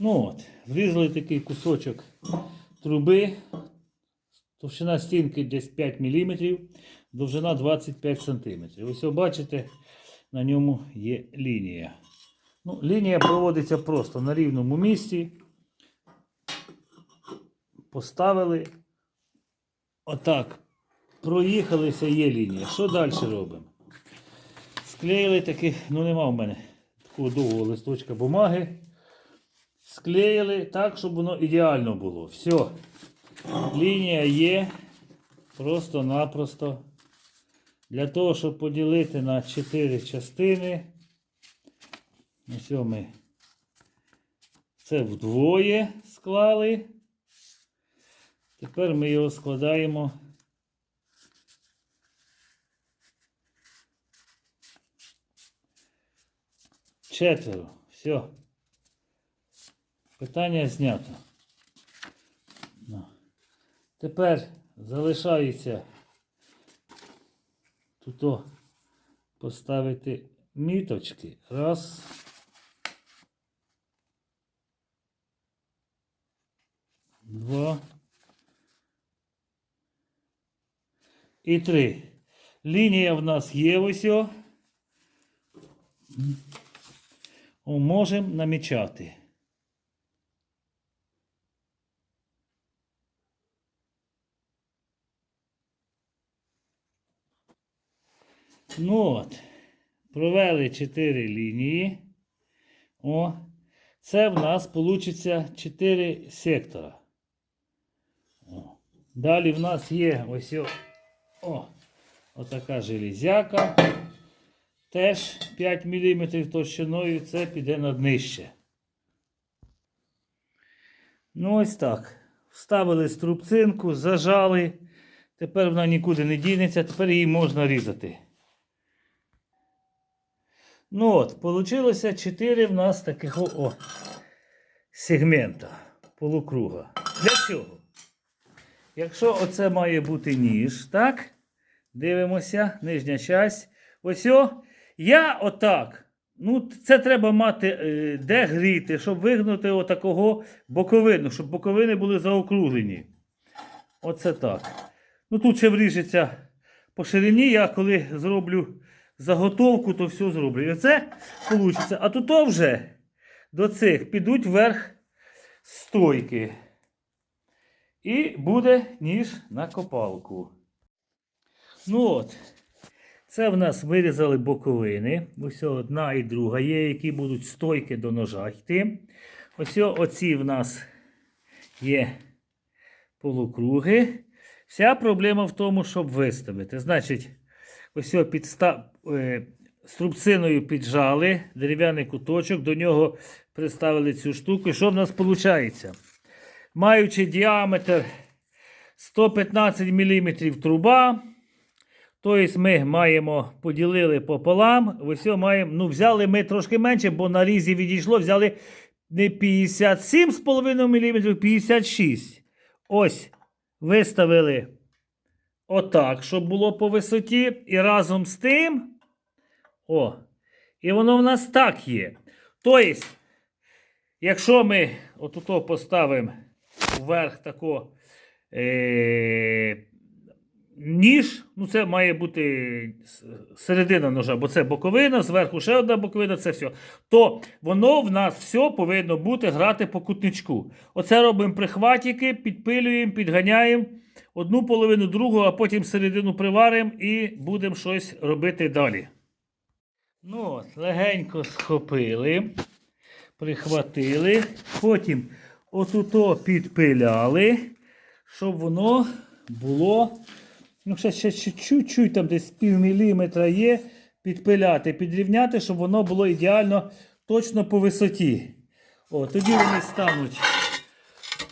Ну от, врізали такий кусочок труби. Товщина стінки десь 5 мм, довжина 25 см. Ось ви бачите, на ньому є лінія. Ну, лінія проводиться просто на рівному місці. Поставили. Отак. Проїхалися, є лінія. Що далі робимо? Склеїли таки, ну нема в мене такого довгого листочка бумаги. Склеїли так, щоб воно ідеально було. Все. Лінія є просто-напросто. Для того, щоб поділити на 4 частини. Ось ми це вдвоє склали. Тепер ми його складаємо. Четверо. Все. Питання знято. Тепер залишається тут поставити міточки. Раз. Два. І три. Лінія в нас є ось. Можемо намічати. Ну от, провели 4 лінії. О, це в нас вийде 4 сектора. О. Далі в нас є ось о, отака железяка. Теж 5 мм товщиною це піде на днище. Ну ось так. Вставили струбцинку, зажали. Тепер вона нікуди не дінеться, тепер її можна різати. Ну от, получилося 4 в нас таких о, о, сегмента полукруга. Для чого? Якщо оце має бути ніж, так? Дивимося, нижня часть. Ось о. Я отак. Ну, це треба мати е, де гріти, щоб вигнути отакого боковину, щоб боковини були заокруглені. Оце так. Ну тут ще вріжеться по ширині. Я коли зроблю заготовку, то все зроблю. І оце вийде. А тут вже до цих підуть вверх стойки. І буде ніж на копалку. Ну от. Це в нас вирізали боковини. Ось одна і друга є, які будуть стойки до ножа йти. Ось оці в нас є полукруги. Вся проблема в тому, щоб виставити. Значить, ось підстав... е, струбциною піджали дерев'яний куточок, до нього приставили цю штуку. І що в нас виходить? Маючи діаметр 115 мм труба. Тобто ми маємо поділили пополам. Ось маємо, ну взяли ми трошки менше, бо на різі відійшло, взяли не 57,5 мм, 56. Ось виставили отак, щоб було по висоті. І разом з тим. О, і воно в нас так є. Тобто, якщо ми отут поставимо вверх тако. Е- ніж, ну це має бути середина ножа, бо це боковина, зверху ще одна боковина, це все. То воно в нас все повинно бути грати по кутничку. Оце робимо прихватики, підпилюємо, підганяємо одну половину, другу, а потім середину приваримо і будемо щось робити далі. Ну от, Легенько схопили, прихватили, потім отуто підпиляли, щоб воно було. Ну, ще ще чуть-чуть, там десь пів міліметра є, підпиляти, підрівняти, щоб воно було ідеально точно по висоті. О, Тоді вони стануть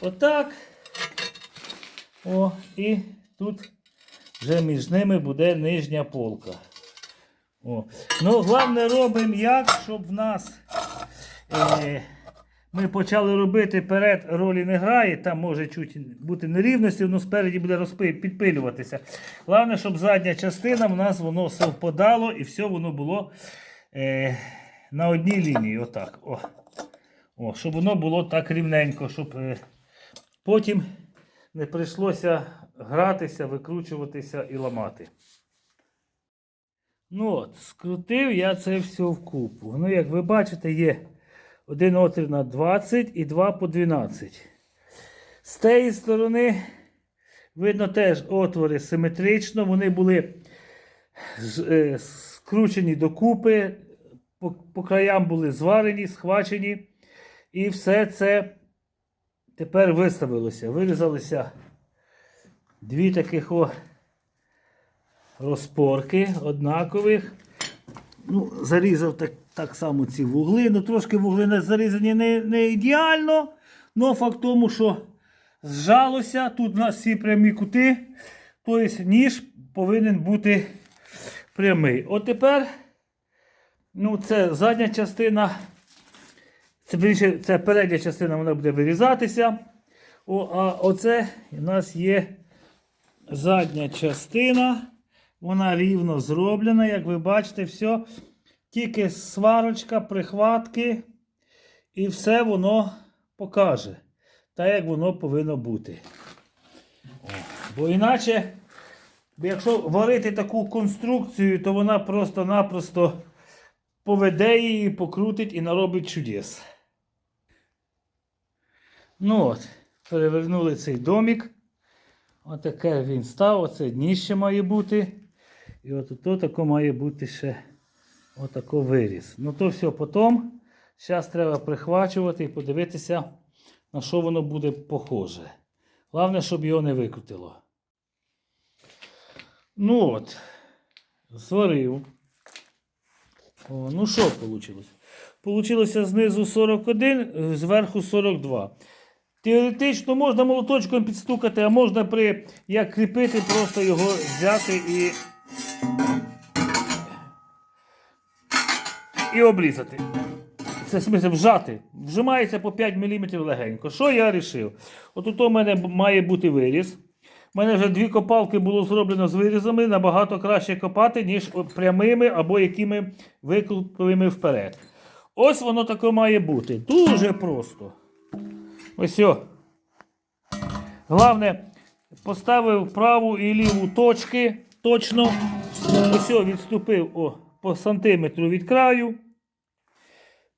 отак. О, І тут вже між ними буде нижня полка. О. Ну, Головне робимо як, щоб в нас. Е, ми почали робити перед ролі не грає, там може чуть бути нерівності, воно спереді буде розпи, підпилюватися. Головне, щоб задня частина в нас воно совпадало і все воно було е, на одній лінії. Отак. О. О, щоб воно було так рівненько, щоб е, потім не прийшлося гратися, викручуватися і ламати. Ну от, скрутив я це все вкупу. Ну, як ви бачите, є один отвір на 20 і два по 12. З тієї сторони, видно теж отвори симетрично, вони були е, скручені докупи, по краям були зварені, схвачені. І все це тепер виставилося. Вирізалися дві таких о розпорки однакових. Ну, зарізав так, так само ці вугли. Ну, трошки вугли не зарізані не, не ідеально. але факт тому, що зжалося. Тут у нас всі прямі кути. Тобто ніж повинен бути прямий. От тепер, ну, це задня частина. Це, вірніше, це передня частина вона буде вирізатися. О, а оце у нас є задня частина. Вона рівно зроблена, як ви бачите, все. Тільки сварочка, прихватки, і все воно покаже. Так, як воно повинно бути. О, бо іначе, якщо варити таку конструкцію, то вона просто-напросто поведе її, покрутить і наробить чудес. Ну от, перевернули цей домик. Отаке він став, оце дніще має бути. І от тут тако має бути ще отако виріс. Ну то все потім. Зараз треба прихвачувати і подивитися, на що воно буде похоже. Головне, щоб його не викрутило. Ну от, зварив. О, ну що вийшло? Получилося знизу 41, е, зверху 42. Теоретично можна молоточком підстукати, а можна при як кріпити, просто його взяти і. І обрізати. Це в смысле вжати. Вжимається по 5 мм легенько. Що я вирішив? От у мене має бути виріз. У мене вже дві копалки було зроблено з вирізами. Набагато краще копати, ніж прямими або якими викрутими вперед. Ось воно таке має бути. Дуже просто. Ось. о. Головне, поставив праву і ліву точки точно. Ось о, відступив о, по сантиметру від краю.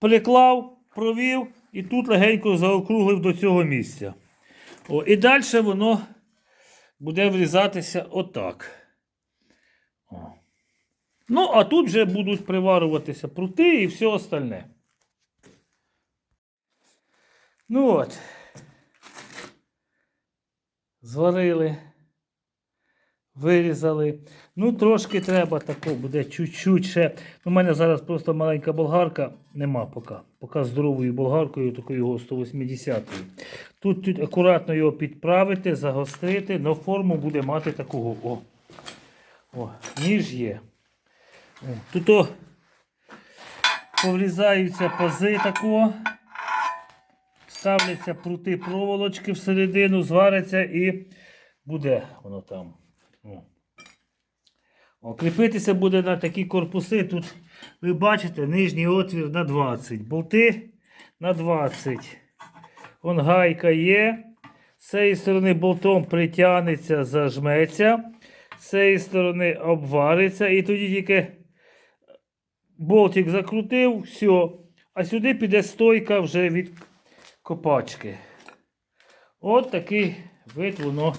Приклав, провів і тут легенько заокруглив до цього місця. О, і далі воно буде врізатися отак. О. Ну, а тут вже будуть приварюватися прути і все остальне. Ну от. Зварили. Вирізали. Ну, трошки треба тако буде чуть-чуть ще. У мене зараз просто маленька болгарка, нема поки. Поки здоровою болгаркою, такою його 180 Тут, тут акуратно його підправити, загострити, але форму буде мати такого. О, о ніж є. Тут поврізаються пази такого. Ставляться прути проволочки всередину, звариться і буде воно там. О. О, кріпитися буде на такі корпуси. Тут ви бачите нижній отвір на 20. Болти на 20. Вон гайка є. З цієї сторони болтом притягнеться, зажметься. З цієї сторони обвариться. І тоді тільки болтик закрутив, все. А сюди піде стойка вже від копачки. От такий вид воно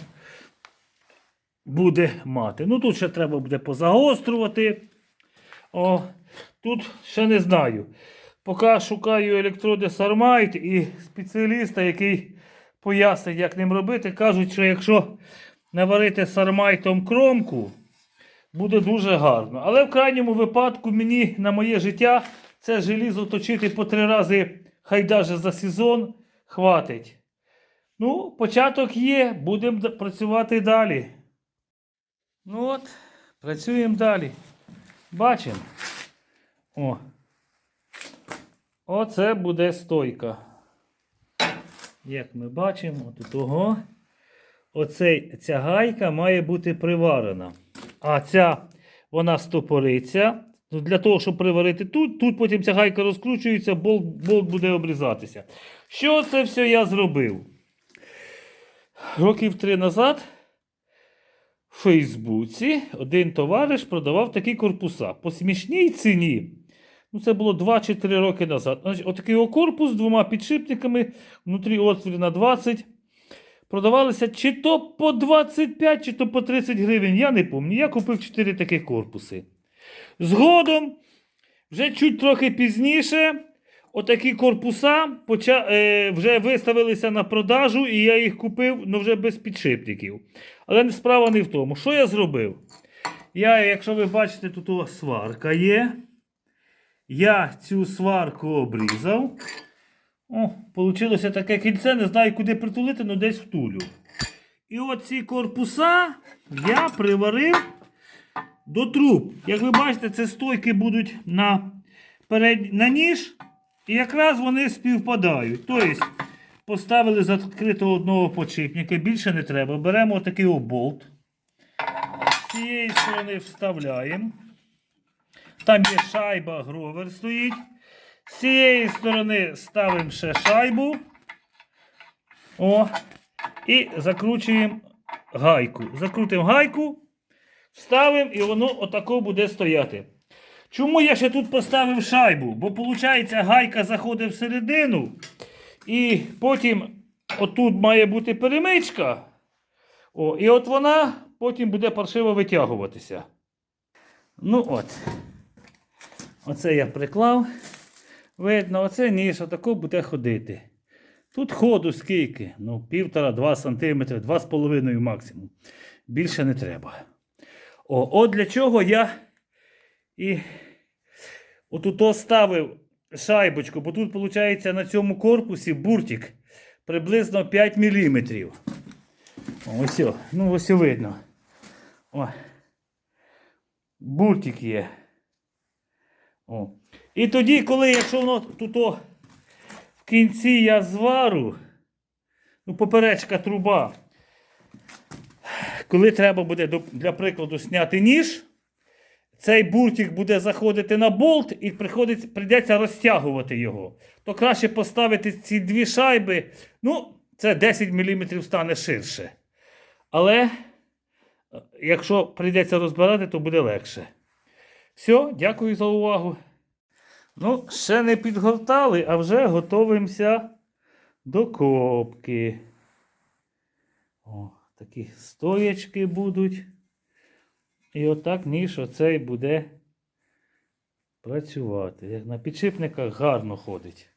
буде мати. Ну тут ще треба буде позагострювати. О, тут ще не знаю. Поки шукаю електроди Сармайт і спеціаліста, який пояснить, як ним робити, кажуть, що якщо наварити сармайтом кромку, буде дуже гарно. Але в крайньому випадку мені на моє життя це желізо точити по три рази, хай даже за сезон, хватить. Ну, початок є, будемо працювати далі. Ну от, працюємо далі. Бачимо. Оце буде стойка. Як ми бачимо, от того. Оцей, ця гайка має бути приварена. А ця вона стопориться. Ну, Для того, щоб приварити тут, тут потім ця гайка розкручується, болт, болт буде обрізатися. Що це все я зробив? Років три назад в Фейсбуці один товариш продавав такі корпуса по смішній ціні. Ну, це було 2 чи 3 роки назад. Значить, отакий корпус з двома підшипниками, внутрі отвір на 20. Продавалися чи то по 25, чи то по 30 гривень. Я не пам'ятаю. Я купив 4 таких корпуси. Згодом, вже чуть трохи пізніше, отакі корпуса е, вже виставилися на продажу, і я їх купив, але вже без підшипників. Але справа не в тому. Що я зробив? Я, якщо ви бачите, тут сварка є. Я цю сварку обрізав. О, Получилося таке кільце, не знаю, куди притулити, але десь втулю. І оці корпуса я приварив до труб. Як ви бачите, це стойки будуть на, перед... на ніж, і якраз вони співпадають. Тобто, поставили закритого одного подшипника, більше не треба. Беремо отакий о болт. З цієї сторони вставляємо. Там є шайба, гровер стоїть. З цієї сторони ставимо ще шайбу. О. І закручуємо гайку. Закрутимо гайку, вставимо і воно отако буде стояти. Чому я ще тут поставив шайбу? Бо виходить, гайка заходить всередину. І потім отут має бути перемичка. О, і от вона потім буде паршиво витягуватися. Ну от. Оце я приклав. Видно, оце ніж отако буде ходити. Тут ходу скільки? Ну, півтора-два сантиметри, два з половиною максимум. Більше не треба. О, от для чого я і отут ставив шайбочку, бо тут, виходить, на цьому корпусі буртик приблизно 5 мм. Ось, о, ну ось видно. О. Буртик є. О. І тоді, коли, якщо воно тут в кінці я звару, ну, поперечка труба, коли треба буде, для прикладу, зняти ніж, цей буртик буде заходити на болт і приходиться, прийдеться розтягувати його. То краще поставити ці дві шайби. Ну, це 10 мм стане ширше. Але е, якщо прийдеться розбирати, то буде легше. Все, дякую за увагу. Ну, ще не підгортали, а вже готуємося до копки. О, такі стоячки будуть. І отак ніж оцей буде працювати. Як на підшипниках гарно ходить.